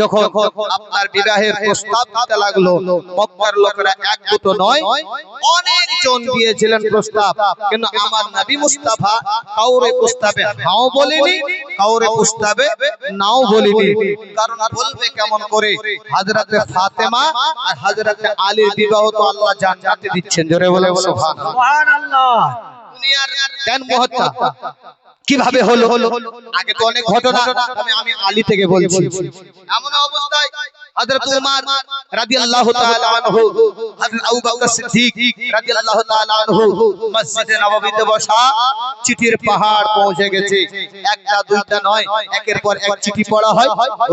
যখন আপনার বিবাহের প্রস্তাব দিতে লাগল মক্কার লোকেরা এক দুটো নয় অনেক জন দিয়েছিলেন প্রস্তাব। কিন্তু আমার নবী মুস্তাফা কাউরে প্রস্তাবে হাও বলেনি কাউরে প্রস্তাবে নাও বলেনি। কারণ বলবে কেমন করে? হযরতে ফাতেমা আর হযরতে আলীর বিবাহ তো আল্লাহ জান্নাতে দিচ্ছেন। জোরে বলে সুবহানাল্লাহ। দুনিয়ার জ্ঞান মহত্তা। কীভাবে হলো? আগে তো অনেক ঘটনা আমি আমি আলী থেকে বলছি। এমন অবস্থায় হযরত উমর রাদিয়াল্লাহু তাআলা আনহু হযরত আবু বকর সিদ্দিক রাদিয়াল্লাহু তাআলা আনহু মসজিদে নববীতে বসা চিঠির পাহাড় পৌঁছে গেছে। একটা দুইটা নয় একের পর এক চিঠি পড়া হয়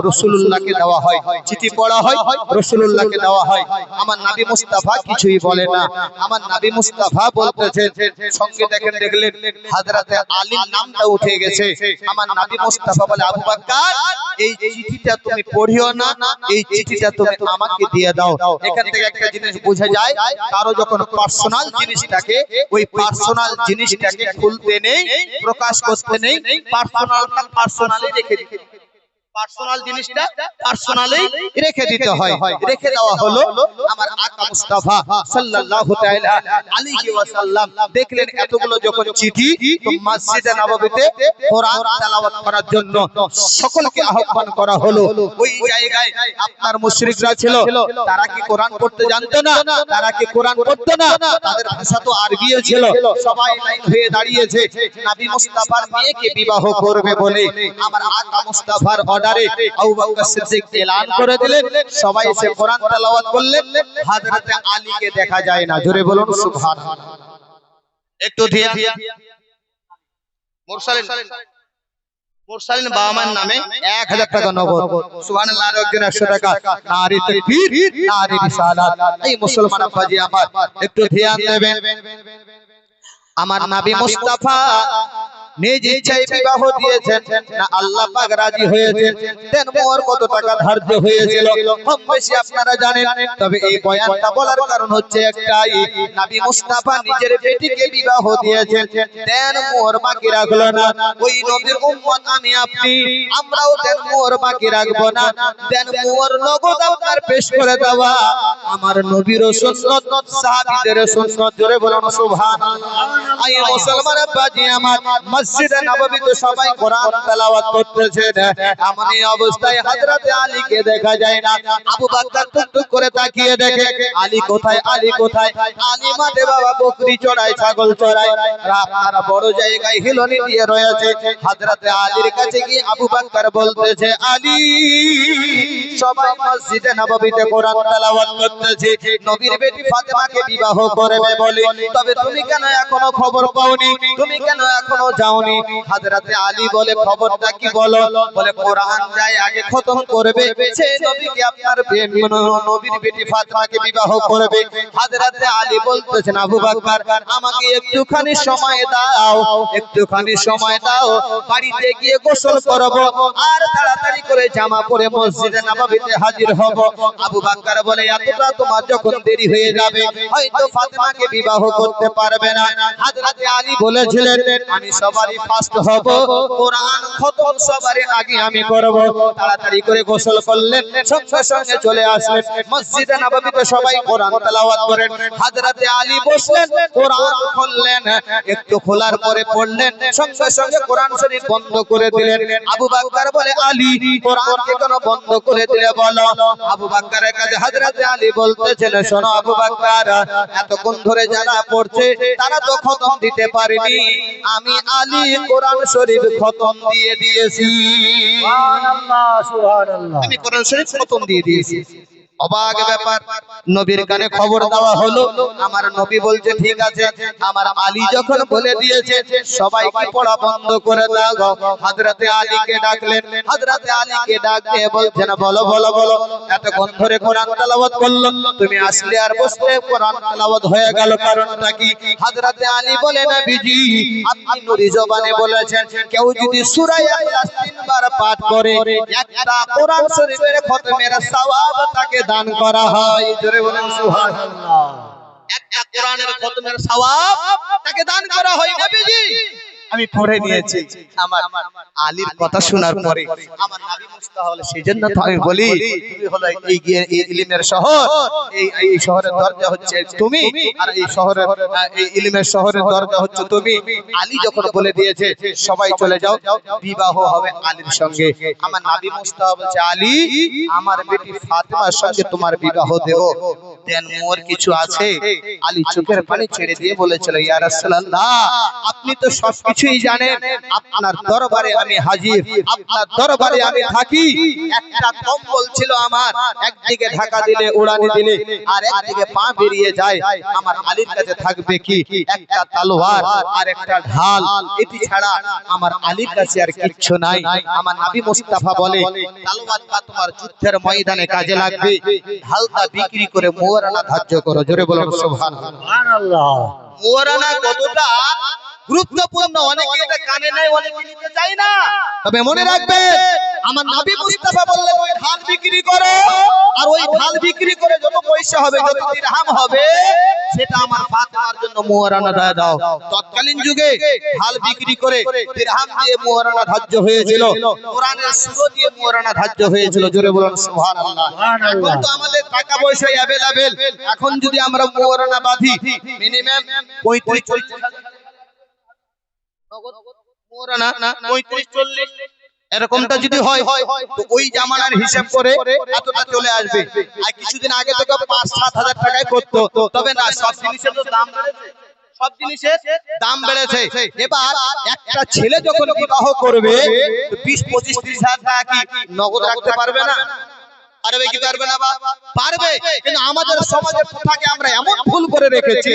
রাসূলুল্লাহকে দেওয়া হয়। চিঠি পড়া হয় রাসূলুল্লাহকে দেওয়া হয়। আমার নবী মুস্তাফা কিছুই বলে না। আমার নবী মুস্তাফা বলতেছেন সঙ্গে দেখেন দেখলেন হযরতে আলীর নামটা উঠে গেছে। আমার নবী মুস্তাফা বলে আবু বকর এই চিঠিটা তুমি পড়িও না এই চিঠিটা তুমি আমাকে দিয়ে দাও, এখান থেকে একটা জিনিস বোঝা যায়, কারও যখন পার্সোনাল জিনিসটাকে, ওই পার্সোনাল জিনিসটাকে খুলতে নেই, প্রকাশ করতে নেই পার্সোনালটা পার্সোনালি রেখে দিতে পার্সোনাল জিনিসটা পার্সোনালি রেখে দিতে হয়। রেখে দেওয়া হলো আমার আকা মুস্তাফা সাল্লাল্লাহু তাআলা আলাইহি ওয়াসাল্লাম দেখলেন এতগুলো যখন চিঠি তো মসজিদে নববীতে কোরআন তেলাওয়াত করার জন্য সকলকে আহ্বান করা হলো। ওই জায়গায় আপনার মুশরিকরা ছিল। তারা কি কোরআন পড়তে জানতো না? তারা কি কোরআন পড়তো না? তাদের ভাষা তো আরবিও ছিল। সবাই লাইন হয়ে দাঁড়িয়েছে। নবী মুস্তাফার মেয়েকে বিবাহ করবে বলে আমার আকা মুস্তাফার অর্ডারে আবু বকর সিদ্দিক এলান করে দিলেন। সবাই এসে কোরআন তেলাওয়াত করলেন। হযরতে আলীকে দেখা যায় না। জোরে বলুন, সুবহানাল্লাহ। একটু ধিয়া মুরসালিন। মুরসালিন বাবার নামে 1000 টাকা নগদ। সুবহানাল্লাহ, আর একজন 100 টাকা। নারী তাকবীর নারী রিসালাত এই মুসলমান আব্বাজি আমার। একটু ধ্যান দেবেন। আমার নবী মুস্তাফা নিজ ইচ্ছায় বিবাহ দিয়েছেন না আল্লাহ পাক রাজি হয়েছেন। দেন মোর কত টাকা ধার্য হয়েছিল। কম বেশি আপনারা জানেন তবে এই বয়ানটা বলার কারণ হচ্ছে একটাই নবী মুস্তাফা নিজের বেটিকে বিবাহ দিয়েছেন। দেন মোর বাকি রাখল না। ওই নবীর উম্মত আমি আপনি আমরাও দেন মোর বাকি রাখব না। দেন মোর নগদ আপনার পেশ করে দেওয়া। আমার নবীর সুন্নত সাহাবীদের সুন্নত। জোরে বলুন সুবহানাল্লাহ। আই মুসলমান বাজি আমার মসজিদে নববীতে সবাই কোরআন তেলাওয়াত করতেছেন। এমন অবস্থায় হযরতে আলীকে দেখা যায় না। আবু বকর টুকটুক করে তাকিয়ে দেখে, আলী কোথায় আলী কোথায়? আলী মাঠে বাবা, বকরি চড়ায়, ছাগল চড়ায়। আপনারা বড় জায়গায় হিলনি দিয়ে রয়েছে। হযরতে আলীর কাছে গিয়ে আবু বকর বলতেছে, আলী, সবাই মসজিদে নববীতে কোরআন তেলাওয়াত করতেছে। নবীর বেটি ফাতেমাকে বিবাহ করবে বলে। তবে তুমি কেন এখনও খবর পাওনি? তুমি কেন এখনও যাওনি হযরতে আলী বলে, খবরটা কি বলো? বলে, কোরআন যায় আগে খতম করবে। সেই নবীকে আপনার নবীর বেটি ফাতেমাকে বিবাহ করবে। হযরতে আলী বলতেছেন, আবু বকর আমাকে একটুখানি সময় দাও, একটুখানি সময় দাও। বাড়িতে গিয়ে গোসল করব আর তাড়াতাড়ি করে জামা পরে মসজিদে নববীতে হাজির হব। আবু বকর বলে, এতটা তোমার যখন দেরি হয়ে যাবে, হয়তো ফাতেমাকে বিবাহ করতে পারবে না। হযরতে আলী বলেছিলেন, আমি সবারই ফার্স্ট হব। কোরআন খতম সবারই আগে আমি করব। তাড়াতাড়ি করে গোসল করলেন, সঙ্গে সঙ্গে চলে আসলেন। মসজিদে নববীতে সবাই কোরআন তেলাওয়াত করেন। হযরতে আলী বসলেন, কোরআন খুললেন, একটু খোলার পরে পড়লেন, সঙ্গে সঙ্গে কোরআন শরীফ বন্ধ করে দিলেন। আবু বকর বলে, আলী, কোরআনকে কেন বন্ধ করে দিলে বলো? আবু বকরের কাছে হযরতে আলী বলতেছেন শোনো আবু বকর এতক্ষণ ধরে যারা পড়ছে, তারা তো খতম দিতে পারেনি। আমি আলী কোরআন শরীফ খতম দিয়ে দিয়েছি। আমি কোরআন শরীফ খতম দিয়ে দিয়েছি। অবাক ব্যাপার। নবীর কানে খবর দেওয়া হলো। আমার নবী বলছে ঠিক আছে আমার আলী যখন বলে দিয়েছে সবাইকে পড়া বন্ধ করে দাও। হযরতে আলীকে ডাকলেন। হযরতে আলীকে ডাক বলছেন বলো বলো বলো। এতক্ষণ ধরে কোরআন তেলাওয়াত করল? তুমি আসলে আর বসলে কোরআন তেলাওয়াত হয়ে গেল কারণটা কি? হযরতে আলী বলে নবীজি আপনি নুরি জবানে বলেছেন কেউ যদি সূরা ইখলাস তিনবার পাঠ করে একটা কোরআন শরীফের খতমের সওয়াব তাকে দান করা হয়। জোরে বলেন, সুবহানাল্লাহ। একটা কোরআনের খতমের সওয়াব তাকে দান করা হয় নবীজি। আমি পড়ে নিয়েছি। আমার আলীর কথা শোনার পরে। আমার নবী মুস্তাফা বলে সেজন্য তো আমি বলি, তুমি হলো এই এই ইলিমের শহর। এই এই শহরের দরজা হচ্ছে তুমি, আর এই শহরের, এই ইলিমের শহরের দরজা হচ্ছে তুমি। আলী যখন বলে দিয়েছে, সবাই চলে যাও, বিবাহ হবে আলীর সঙ্গে। আমার নবী মুস্তাফা বলছে, আলী, আমার বেটি ফাতেমার সঙ্গে তোমার বিবাহ দেব। দেন, মোর কিছু আছে। আলী চোখের পানি ছেড়ে দিয়ে বলেছিল আপনি তো সবকিছুই জানেন। আপনার দরবারে আমি হাজির। আপনার দরবারে আমি থাকি। একটা কম্বল ছিল আমার। একদিকে ঢাকা দিলে উড়ানি দিলে আর একদিকে পা বেরিয়ে যায়। আমার আলীর কাছে থাকবে কি? একটা তলোয়ার আর একটা ঢাল। এটি ছাড়া আমার আলীর কাছে আর কিচ্ছু নাই। আমার নবী মুস্তাফা বলে, তলোয়ারটা তোমার যুদ্ধের ময়দানে কাজে লাগবে। ঢালটা বিক্রি করে মোহরানা ধার্য করো জোরে বলো সুবহানাল্লাহ। মোয়ারানা কতটা? তৎকালীন যুগে ঢাল বিক্রি করে দিরহাম দিয়ে মোহরানা ধার্য হয়েছিল। কোরআনের দিয়ে মোহরানা ধার্য হয়েছিল। জোরে বলুন। এখন তো আমাদের টাকা পয়সা এখন যদি আমরা মোহরানা বাঁধি মিনিমাম পঁয়ত্রিশ চল্লিশ মোহরানা পঁয়ত্রিশ চল্লিশ এরকমটা যদি হয় তো ওই জামানার হিসাব করে এতটা চলে আসবে। আর কিছুদিন আগে তো পাঁচ সাত হাজার টাকায় করতো। তবে না সব জিনিসের তো দাম বেড়েছে। সব জিনিসের দাম বেড়েছে। এবার একটা ছেলে যখন বিবাহ করবে বিশ পঁচিশ ত্রিশ হাজার টাকা কি নগদ রাখতে পারবে না? পারবে কি পারবে না বা? পারবে। কিন্তু আমাদের সমাজের প্রথাকে আমরা এমন ভুল করে রেখেছি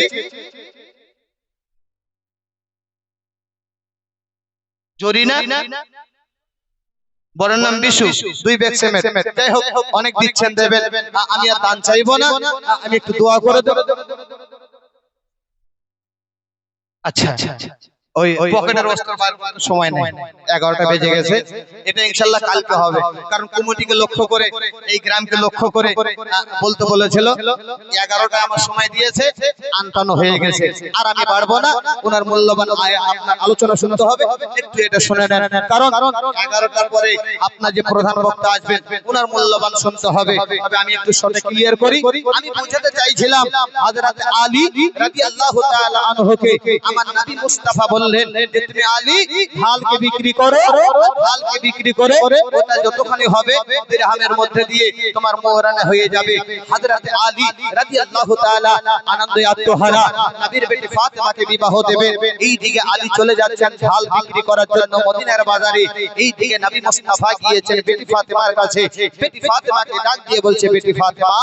জরিনা বড় নাম বিশু দুই ব্যাগ সেমেন্ট যাই হোক অনেক দিচ্ছেন দেবেন। আমি আর দান চাইব না। আমি একটু দোয়া করে দেবো। আচ্ছা। আচ্ছা। ওই পকেটের বস্ত্র বার করার সময় নেই। এগারোটা বেজে গেছে। এটা ইনশাল্লাহ কালকে হবে। কারণ কমিটিকে লক্ষ্য করে এই গ্রামকে লক্ষ্য করে বলতে বলেছিল এগারোটা আমার সময় দিয়েছে আনটানো হয়ে গেছে। আর আমি পারব না ওনার মূল্যবান আপনার আলোচনা শুনতে হবে। একটু এটা শুনে নেন। কারণ এগারোটার পরে আপনার যে প্রধান বক্তা আসবেন ওনার মূল্যবান শুনতে হবে। তবে আমি একটু শর্টে ক্লিয়ার করি। আমি বুঝাতে চাইছিলাম আলী রাদিয়াল্লাহু তাআলা আনহুকে আমার নবী মুস্তাফা বললেন যে তুমি আলী ঢালকে বিক্রি করো ঢালকে বিক্রি করে ওটা যতখানি হবে দিরহামের মধ্যে দিয়ে তোমার মোহরানা হয়ে যাবে। হযরত আলী রাদিয়াল্লাহু তাআলা আনন্দে আত্মহারা। নবীর বেটি ফাতেমাকে বিবাহ দেবে। এই দিকে আলী চলে যাচ্ছেন ঢাল বিক্রি করার জন্য মদিনার বাজারে। এই দিকে নবী মুস্তাফা গিয়েছেন বেটি ফাতেমার কাছে। বেটি ফাতেমাকে ডাক দিয়ে বলছে বেটি ফাতেমা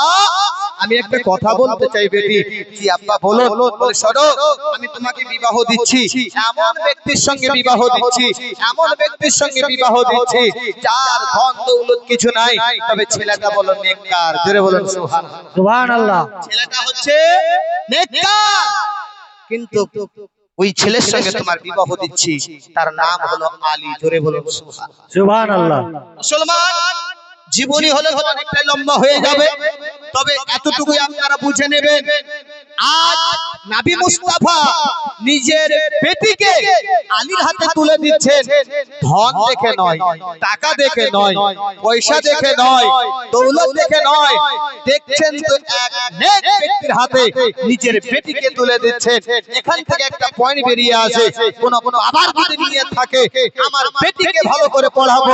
আমি একটা কথা বলতে চাই বেটি। কি আব্বা বলো বলে শোনো আমি তোমাকে বিবাহ দিচ্ছি। এমন ব্যক্তির সঙ্গে বিবাহ দিচ্ছি এমন ব্যক্তির সঙ্গে বিবাহ দিচ্ছি যার ধন দৌলত কিছু নাই। তবে ছেলেটা বলো নেককার। জোরে বলুন সুবহানাল্লাহ। সুবহানাল্লাহ। ছেলেটা হচ্ছে নেককার। কিন্তু ওই ছেলের সঙ্গে তোমার বিবাহ দিচ্ছি তার নাম হলো আলী। জোরে বলুন সুবহানাল্লাহ। সুবহানাল্লাহ। মুসলমান জীবনী হলে হলে অনেকটাই লম্বা হয়ে যাবে। তবে এতটুকুই আপনারা বুঝে নেবেন আজ নাবি মুস্তাফা নিজের বেটিকে আলীর হাতে তুলে দিচ্ছেন। ধন দেখে নয়, টাকা দেখে নয়, পয়সা দেখে নয়, দৌলত দেখে নয়। দেখছেন তো এক নেক ব্যক্তির হাতে নিজের বেটিকে তুলে দিচ্ছেন। এখান থেকে একটা পয়েন্ট বেরিয়ে আসে। কোন কোন আবার যদি নিয়ে থাকে, আমার বেটিকে ভালো করে পড়াবো।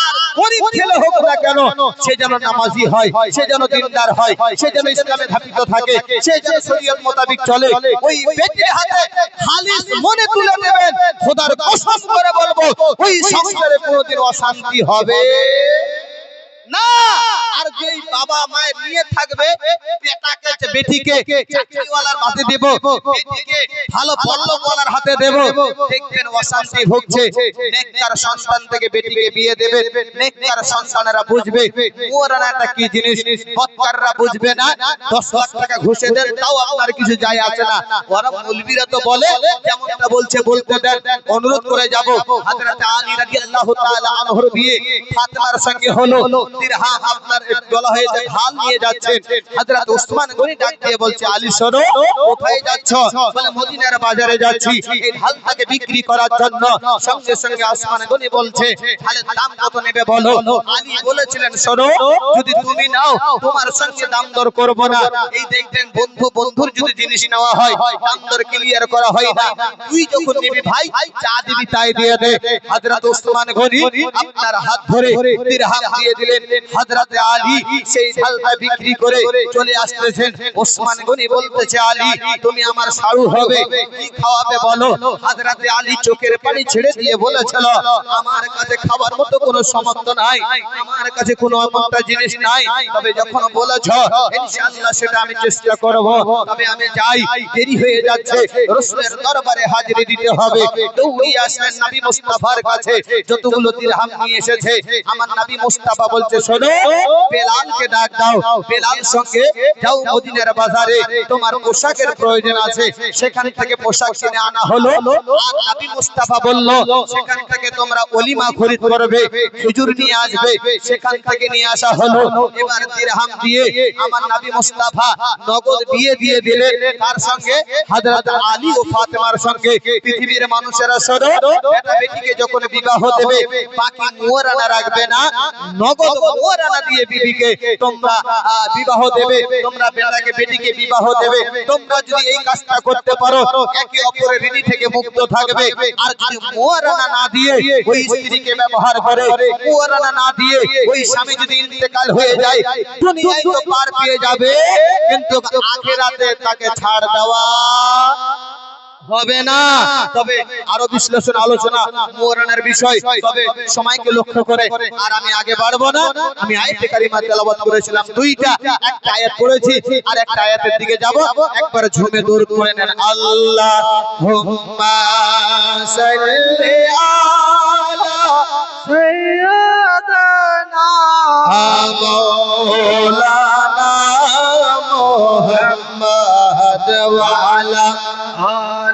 আর গরিব ছেলে হোক না কেন, সে যেন নামাজি হয়, সে যেন দিনদার হয়, সে যেন ইসলামে ধাপিত থাকে, সে যেন শরীয়ত মোতাবেক চলে, ওই পেটের হাতে খালিস মনে তুলে নেবেন, খোদার কসম করে বলব, ওই সংসারে কোনোদিন অশান্তি হবে না। আর যেই বাবা মায়ের নিয়ে থাকবে বেটাকে চাকরিওয়ালার হাতে দেব, বেটিকে ভালো পল্লবওয়ালার হাতে দেব, দেখবেন অশান্তি সন্তান থেকে বেটিকে বিয়ে দেবে। বুঝবে কি জিনিস? বুঝবে না 10 লাখ টাকা ঘুষে দেন, তাও আপনার কিছু যায় আসে না। ওরা মৌলবীরা তো বলে, যেমনটা বলছে, বলতে দেন। অনুরোধ করে যাব। হযরত আলী রাদিয়াল্লাহু তাআলা বিয়ে, ফাতেমার সঙ্গে হলো। দিরহাম আপনার বন্ধু, বন্ধুর যদি জিনিস নেওয়া হয়, দাম দর ক্লিয়ার করা হয় না। তুই যখন নিবি ভাই, যা দিবি তাই দিয়ে দে। হযরত উসমান গনি আপনার হাত ধরে দিলেন। হযরত আলী সেই ঢালটা বিক্রি করে চলে আসতেছেন। ওসমান গনি বলতেছে, আলী, তুমি আমার সাড়ু হবে। কি খাওয়াবে বলো? হযরত আলী চোখের পানি ছেড়ে দিয়ে বলেছিল, আমার কাছে খাবার মতো কোনো সামর্থ্য নাই। আমার কাছে কোনো এমনটা জিনিস নাই। তবে যখন বলেছ, ইনশাআল্লাহ সেটা আমি চেষ্টা করব, তবে আমি যাই। দেরি হয়ে যাচ্ছে। রাসূলের দরবারে হাজিরি দিতে হবে। দৌড়িয়ে আসলেন নবী মুস্তাফার কাছে। যতগুলো দিরহাম নিয়ে এসেছে। আমার নবী মুস্তাফা বলছে, শোনো বেলালকে ডাক দাও। বেলাল সঙ্গে যাও মদিনার বাজারে। তোমার পোশাকের প্রয়োজন আছে। সেখান থেকে পোশাক কিনে আনা হলো। আর নবী মুস্তাফা বলল, সেখান থেকে তোমরা অলিমা খরিদ করবে। খেজুর নিয়ে আসবে। সেখান থেকে নিয়ে আসা হলো। এবার দিরহাম দিয়ে আমার নবী মুস্তাফা নগদ বিয়ে দিয়ে দিলেন তার সঙ্গে হযরত আলী ও ফাতেমার সঙ্গে। পৃথিবীর মানুষেরা শোনো বেটা বেটিকে যখন বিবাহ দেবে, বাকি মোহরানা রাখবে না। নগদ মোহরানা দিয়ে বিবিকে তোমরা বিবাহ দেবে, তোমরা বেটাকে বেটিকে বিবাহ দেবে। তোমরা যদি এই কাজটা করতে পারো, একে অপরের ঋণী থেকে মুক্ত থাকবে। আর যদি মোহরানা না দিয়ে ওই স্ত্রীকে ব্যবহার করে মোহরানা না দিয়ে ওই স্বামী যদি ইন্তেকাল হয়ে যায়, দুনিয়ায় তো পার পেয়ে যাবে, কিন্তু আখেরাতে তাকে ছাড় দেওয়া হবে না। তবে আরও বিশ্লেষণ, আলোচনা মোরানের বিষয়। তবে সময়কে লক্ষ্য করে, আর আমি আগে বাড়বো না। আমি আয়াতে কারিমা তেলাওয়াত করেছিলাম দুইটা। একটা আয়াত পড়েছি, আর একটা আয়াতের দিকে যাব। একবার ঝুমে দূর করে নেন আল্লাহ হুম্মা সাল্লি আলা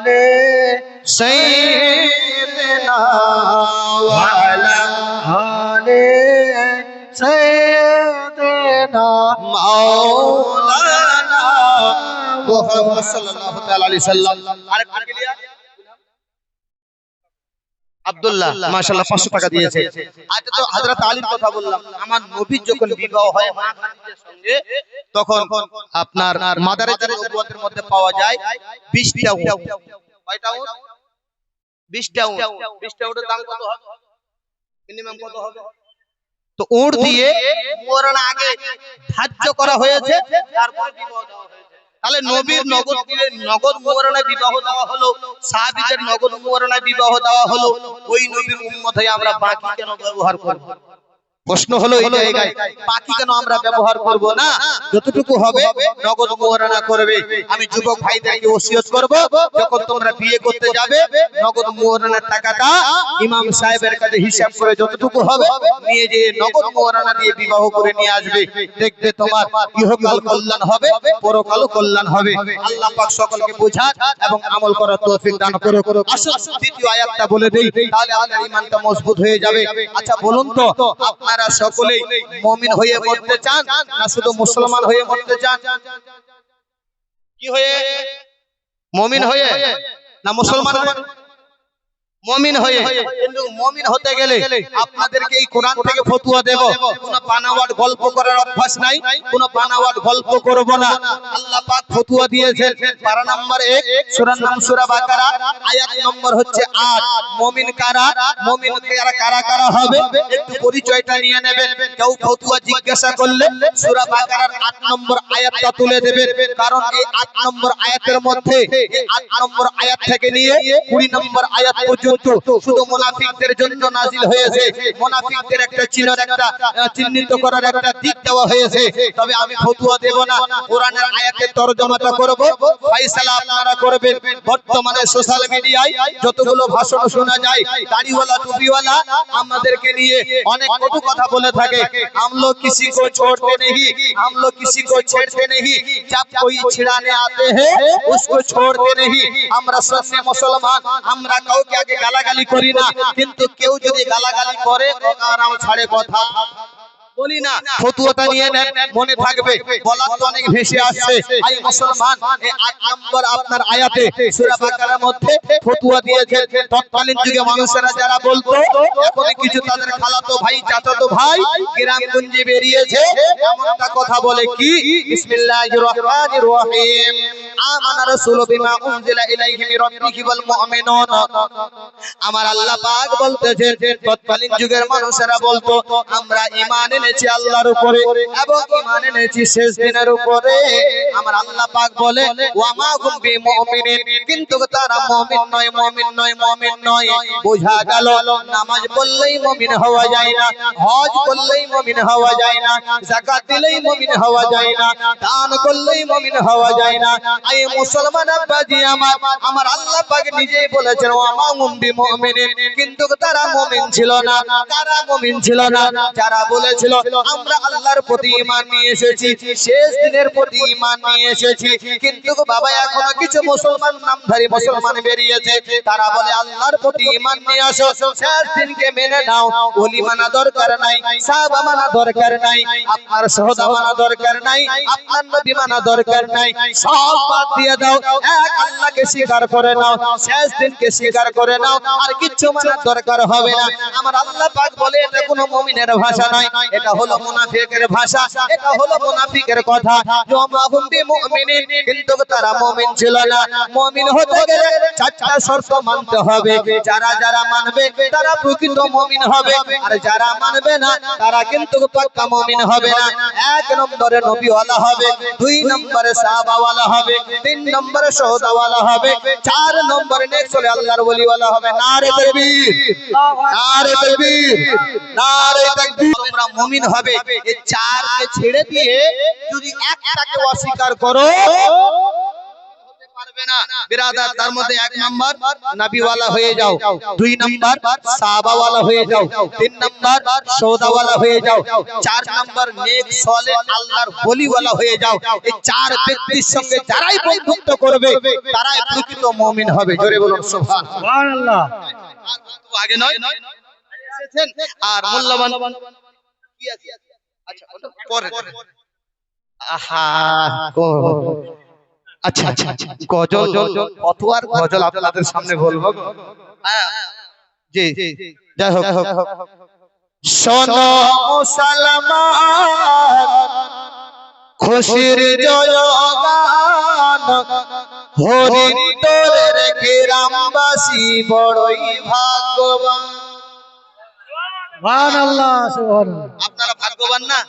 আলে সৈদনা ওয়ালা আলে সৈদনা মাওলানা মুহাম্মদ সাল্লাল্লাহু তাআলা আলাইহি সাল্লাম আরেকটা ক্লিয়ার আব্দুল্লাহ মাশাআল্লাহ 500 টাকা দিয়েছে। আজ তো হযরত আলীর কথা বললাম। আমার নবীর যখন বিবাহ হয় মা খাদিজার সঙ্গে তখন আপনার নবুয়তের মধ্যে পাওয়া যায় 20টা উট। কয়টা উট? 20টা উট। 20টা উটের দাম কত হবে? মিনিমাম কত হবে? তো উট দিয়ে মোরানা আগে ধার্য করা হয়েছে তারপরে বিবাহ দেওয়া হয়েছে। তাহলে নবীর নগদ নগদ মোহরানায় বিবাহ দেওয়া হলো সাহাবিদের নগদ মোহরানায় বিবাহ দেওয়া হলো ওই নবীর উম্মত হয়ে আমরা বাকি কেন ব্যবহার করব? প্রশ্ন হলো এই জায়গায় বাকি কেন আমরা ব্যবহার করব না যতটুকু হবে নগদ মোহরানা করবে। আমি যুবক ভাইদেরকে ওসিয়ত করব যখন তোমরা বিয়ে করতে যাবে নগদ মোহরানার টাকাটা ইমাম সাহেবের কাছে হিসাব করে যতটুকু হবে নিয়ে যে নগদ মোহরানা দিয়ে বিবাহ করে নিয়ে আসবে। দেখবে তোমার ইহকাল কল্যাণ হবে পরকালও কল্যাণ হবে। আল্লাহ পাক সকলকে বোঝার এবং আমল করার তৌফিক দান করো আসুন দ্বিতীয় আয়াতটা বলে দেই তাহলে আমাদের ঈমানটা মজবুত হয়ে যাবে আচ্ছা বলুন তো আপনারা সকলেই মমিন হয়ে মরতে চান না শুধু মুসলমান হয়ে মরতে চান? কি হয়ে? মমিন হয়ে? না মুসলমান মমিন হয়ে? কিন্তু মমিন হতে গেলে আপনাদেরকে এই কোরআন থেকে ফতুয়া দেব। বানাওয়াট গল্প করার অভ্যাস নাই কোন বানাওয়াট গল্প করব না। আল্লাহ পাক ফতুয়া দিয়েছেন। পারা নাম্বার 1 সূরা নাম সূরা বাকারা আয়াত নম্বর হচ্ছে 8 মমিন কারা? মমিন কারা কারা কারা হবে? একটু পরিচয়টা নিয়ে নেবেন। কেউ ফতুয়া জিজ্ঞাসা করলে সূরা বাকারার 8 নম্বর আয়াতটা তুলে দেবেন। কারণ এই 8 নম্বর আয়াতের মধ্যে এই 8 নম্বর আয়াত থেকে নিয়ে 20 নম্বর আয়াত পর্যন্ত শুধু মুনাফিকদের জন্য নাজিল হয়েছে। মুনাফিকদের একটা চিহ্নের একটা আহ, চিহ্নিত করার একটা দিক দেওয়া হয়েছে তবে আমি ফতুয়া দেব না কোরআনের আয়াতের তরজমাটা করব ফয়সালা আপনারা করবেন বর্তমানে সোশ্যাল মিডিয়ায় যতগুলো ভাষণ শোনা যায় দাড়িওয়ালা টুপিওয়ালা আমাদেরকে নিয়ে অনেক কটু কথা বলে থাকে हम लोग किसी को छोड़ते नहीं हम लोग किसी को छेड़ते नहीं जब कोई छिड़ाने आते हैं उसको छोड़ते नहीं আমরা সত্যি মুসলমান আমরা কাউকে আগে গালাগালি করি না কিন্তু কেউ যদি গালাগালি করে ওকে আর ছাড়ে কথা বলি না ফতুয়াটা নিয়ে নেন মনে থাকবে বলার তো অনেক ভেসে আসছে। আই মুসলমান এই আট নম্বর আপনার আয়াতে সূরা বাকারার মধ্যে ফতুয়া দিয়েছে তৎকালীন যুগে মানুষেরা যারা বলতো এখন কিছু তাদের খালাতো ভাই চাচাতো ভাই গ্রামগঞ্জে বেরিয়েছে। এমনটা কথা বলে কি? বিসমিল্লাহির রহমানির রহিম। আমানা রাসূলু বিমা উনজিলা ইলাইহি মির রাব্বিহি ওয়াল মুমিনুন। আমার আল্লাহ পাক বলতেছেন তৎকালীন যুগের মানুষেরা বলতো আমরা ঈমান এনেছি আল্লাহর উপরে এবং ঈমান এনেছি শেষ দিনের উপরে। আমার আল্লাহ পাক বলে, ওয়া মা হুম বিমুমিনিন। কিন্তু তারা মুমিন নয় মুমিন নয় মুমিন নয়। বোঝা গেল, নামাজ পড়লেই মুমিন হওয়া যায় না, হজ করলেই মুমিন হওয়া যায় না, যাকাত দিলেই মুমিন হওয়া যায় না, দান করলেই মুমিন হওয়া যায় না। এই মুসলমান আব্বাজি আমার আমার আল্লাহ পাক নিজেই বলেছেন, ওয়া মা হুম বিমুমিনিন। কিন্তু তারা মুমিন ছিল না, তারা মুমিন ছিল না। যারা বলেছিল আমরা আল্লাহর প্রতি ঈমান নিয়ে এসেছি। শেষ দিনের প্রতি ঈমান নিয়ে এসেছি। কিন্তু বাবা, এখনও কিছু মুসলমান নামধারী মুসলমান বেরিয়েছে। তারা বলে, আল্লাহর প্রতি ঈমান নিয়ে আসো। শেষ দিনকে মেনে নাও। ওলি মানা দরকার নাই, সাহাবা মানা দরকার নাই, আপনার সহদা মানা দরকার নাই, আপনার নবী মানা দরকার নাই। সব বাদ দিয়ে দাও। এক আল্লাহকে স্বীকার করে নাও। শেষ দিনকে স্বীকার করে নাও। আর কিচ্ছু মানার দরকার হবে না। আমার আল্লাহ পাক বলে, এটা কোনো মুমিনের ভাষা নয়। এটা হলো মুনাফিকের ভাষা, এটা হলো মুনাফিকের কথা। জমা হুম বিমুমিনিন কিন্তু তারা মুমিন ছিল না। মুমিন হতে গেলে চারটা শর্ত মানতে হবে। যারা যারা মানবে, তারা প্রকৃত মুমিন হবে। আর যারা মানবে না, তারা কিন্তু পাক্কা মুমিন হবে না। এক নম্বরে নবীওয়ালা হবে, দুই নম্বরে সাহাবাওয়ালা হবে, তিন নম্বরে সহদাওয়ালা হবে, চার নম্বরে নেক্সট হলে আল্লাহর ওলিওয়ালা হবে। নারে তাকবীর নারে তাকবীর নারে তাকবীর। তোমরা মুমিন হবে এই চারকে ছেড়ে দিয়ে যদি একটাকে অস্বীকার করো পারবে না। বিরাদার তার মধ্যে এক নাম্বার নবীওয়ালা হয়ে যাও। দুই নাম্বার সাহাবাওয়ালা হয়ে যাও। তিন নাম্বার সৌদাওয়ালা হয়ে যাও। চার নাম্বার নেক সলে আল্লাহর বলিওয়ালা হয়ে যাও। এই চার ব্যক্তির সঙ্গে যারাই বন্ধুত্ব করবে তারাই প্রকৃত মুমিন হবে। জোরে বলুন সুবহানাল্লাহ আগে নয় আর মূল্যবান কি আছে? আচ্ছা ওটা পরে আহা আচ্ছা আচ্ছা আচ্ছা গজল কত আর গজল আপনাদের সামনে বলব। হ্যাঁ। জি যাই হোক। শোনো মুসলমান খুশির জয়গান। হরিণ তোরের গ্রামবাসী বড়ই ভাগ্যবান। সুবহানাল্লাহ আপনারা ভাগ্যবান না?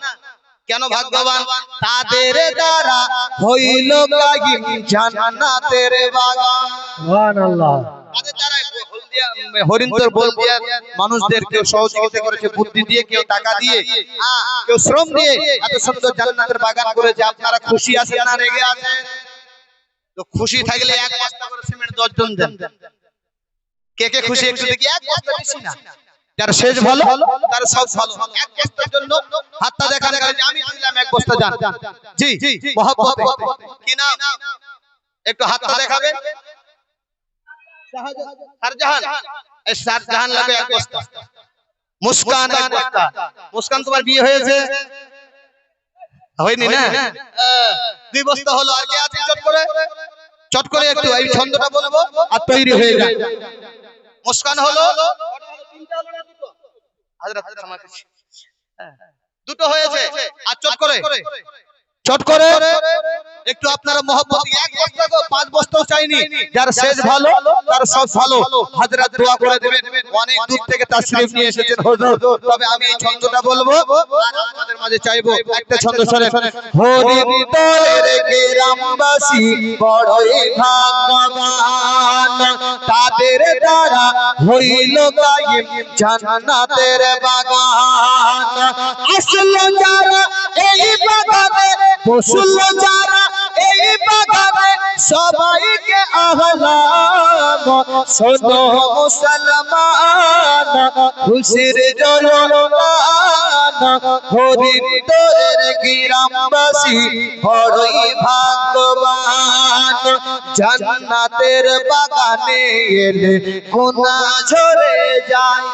কেন ভাগ্যবান? তাদের দ্বারা হইল কাহিম জান্নাতের বাগান। সুবহানাল্লাহ। তাদের দ্বারা হরিন্তর বলদিয়া মানুষদের কেউ সহযোগিতা করেছে বুদ্ধি দিয়ে কেউ টাকা দিয়ে কেউ শ্রম দিয়ে এত সুন্দর জান্নাতের বাগান করেছে আপনারা খুশি আছেন না রেগে আছেন? তো খুশি থাকলে এক বস্তা করে সিমেন্ট দশ জন দেন। কে কে খুশি একটু দেখি এক বস্তা বেশি না। যার শেষ ভালো তার সব ভালো। এক বস্তার জন্য হাতটা যে আমি এক বস্তা জান। জি মহব্বত। কি নাম? একটু হাতটা দেখাবেন শাহজাহান এই শাহজাহান লাগে এক বস্তা। মুস্কান এক বস্তা। মুস্কান তোমার বিয়ে হয়েছে? হয়নি না? দুই বস্তা হলো। আর কে আছে চট করে? চট করে একটু এই ছন্দটা বলব। আর তৈরি হয়ে যায়। মুস্কান হলো? হ্যাঁ, দুটো হয়েছে। আর চট করে। চট করে। একটু আপনারা মহব্বত এক বস্তা গো, পাঁচ বস্তাও চাইনি। যার শেষ ভালো তার সব ভালো। হাজরাত দোয়া করে দেবেন। অনেক দূর থেকে তাশরীফ নিয়ে এসেছেন। হুজুর তবে আমি এই ছন্দটা বলব। আর আপনাদের মাঝে চাইব একটা ছন্দ শুনে হরিন্তরের গ্রামবাসী বড়ই ভাগ্যবান। তাদের দ্বারা হইল কায়েম জান্নাতের বাগান। আসলো যারা এই বাগানে। বসল যারা এই বাগানে, সবাইকে আহলাম শোনো মুসলমান, খুশির জয়গান হরিণ তোরের গ্রামবাসী বড়ই ভাগ্যবান। জান্নাতের বাগানে এলে কোনা ঝরে যায়।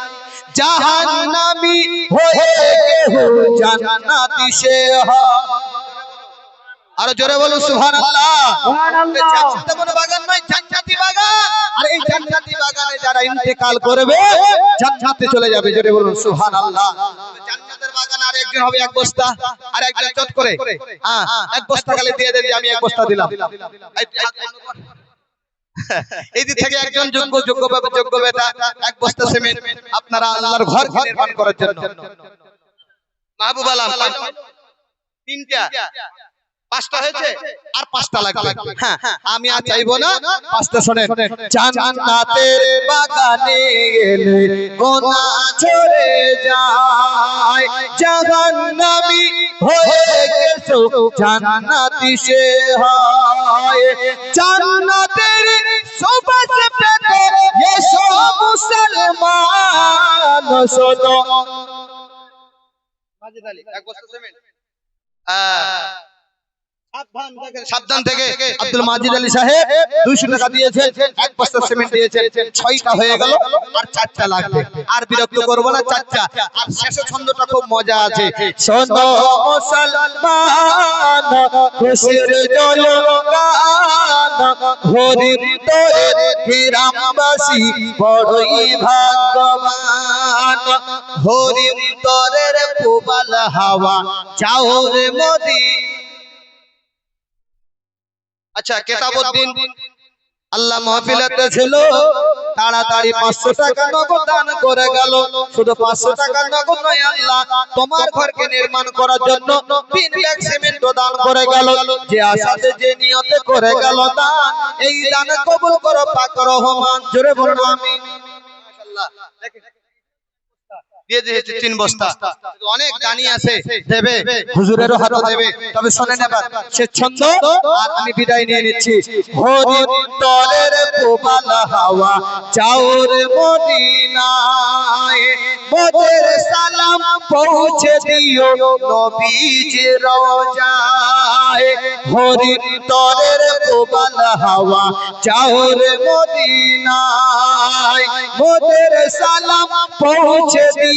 জাহান্নামী হয়ে কেহ জান্নাতি সে হয়। আরও জোরে। জান্নাতে কোনো বাগান নয় জান্নাতি বাগান। আর এই জান্নাতি বাগানে যারা ইন্তেকাল করবে জান্নাতে চলে যাবে জোরে বলুন সুবহানাল্লাহ। জান্নাতের বাগান আর একজন হবে এক বস্তা। আর একজন চট করে। হ্যাঁ এক বস্তা খালি দিয়ে দেন আমি এক বস্তা দিলাম। এই- দিক থেকে একজন যোগ্য যোগ্য যোগ্য বেটা এক বস্তা সিমেন্ট আপনারা আল্লাহর ঘর নির্মাণ করার জন্য। মাহবুব আলম তিনটা। পাঁচটা হয়েছে আর পাঁচটা লাগবে। হ্যাঁ আমি আর চাইব না পাঁচটা শোনেন। জান্নাতের বাগানে গেলে গোনা ঝরে যায়। জাহান্নামী হয়ে গেছো জান্নাতি সে হয়। জান্নাতের সুবাস পেতে এসো মুসলমান শোনো। এক বস্তা সিমেন্ট সাবধান থেকে আব্দুল মাজিদ আলী সাহেব দুইশো টাকা দিয়েছেন এক বস্তা সিমেন্ট দিয়েছেন ছয়টা হয়ে গেল আর চারটা লাগবে। আর বিরক্ত করব না চারটা। আর শেষের ছন্দটা খুব মজা আছে। শোনো মুসলমান খুশির জয়গান হরির তোরে গ্রামবাসী বড়ই ভাগ্যবান হরির তোরের পুবাল হাওয়া যাও রে মোদী আচ্ছা কেতাবুদ্দিন আল্লাহ মাহফিলাতে ছিল তাড়াতাড়ি পাঁচশো টাকা নগদ দান করে গেল। শুধু পাঁচশো টাকা নগদ নয় আল্লাহ তোমার ঘরকে নির্মাণ করার জন্য তিন ব্যাগ সিমেন্ট দান করে গেল যে আশাতে যে নিয়তে করে গেল দান এই দান কবুল করো পাক রহমান জোরে বলুন আমি দিয়ে দিয়েছে তিন বস্তা। অনেক দানি আছে দেবে। হুজুরেরও হাতে দেবে। তবে শোনেন এবার সে ছন্দ আর আমি বিদায় নিয়ে নিচ্ছি। তলের প্রবাল হাওয়া চাউর মদিনায় মোদের সালাম পৌঁছে দিও রওজায়। তলের প্রবাল হাওয়া চাউর মদিনায় মোদের সালাম পৌঁছে দিও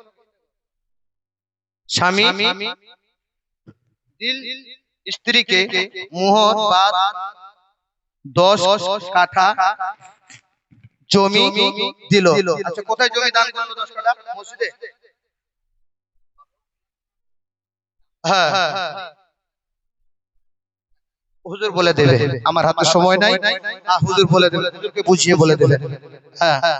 স্বামী স্ত্রীকে মোহর দশ কাঠা জমি দিল। আচ্ছা কোথায় জমি দান করল দশ কাঠা? মসজিদে? হ্যাঁ হুজুর বলে দেবে। আমার হাতে সময় নাই। হ্যাঁ, হুজুর বলে দেবে। হুজুরকে বুঝিয়ে বলে দেবে। হ্যাঁ হ্যাঁ।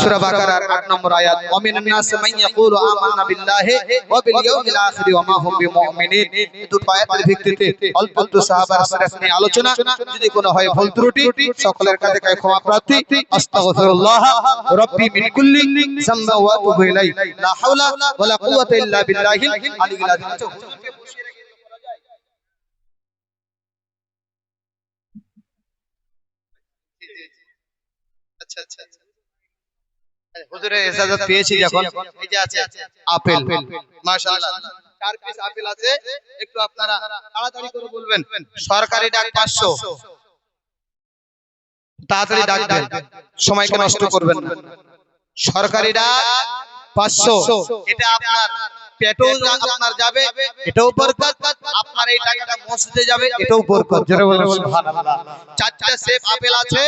সূরা বাকারার 8 নম্বর আয়াত ওমিনান নাস মান ইয়াকুলু আমান্না বিল্লাহি ওয়া বিল ইয়াউমিল আখির ওয়া মা হুম বিমুমিনিন। দুটো আয়াতের ভিত্তিতে অল্প একটু সাহাবার সারাফ নিয়ে আলোচনা, যদি কোনো হয় ভুল। আচ্ছা আচ্ছা আচ্ছা। হুজুরের ইজাজত পেয়েছি যখন এই যে আছে আপেল। মাশাআল্লাহ। চার পিস আপেল আছে? একটু আপনারা তাড়াতাড়ি করে বলবেন। সরকারি ডাক 500 তাড়াতাড়ি ডাকবেন সময়কে নষ্ট করবেন না। সরকারি ডাক 500 এটা আপনার পেটেও আপনার যাবে এটাও বরকত। আপনার এই টাকাটা মসজিদে যাবে এটাও বরকত। জোরে বলুন। সুবহানাল্লাহ। চারটা সেফ আপেল আছে।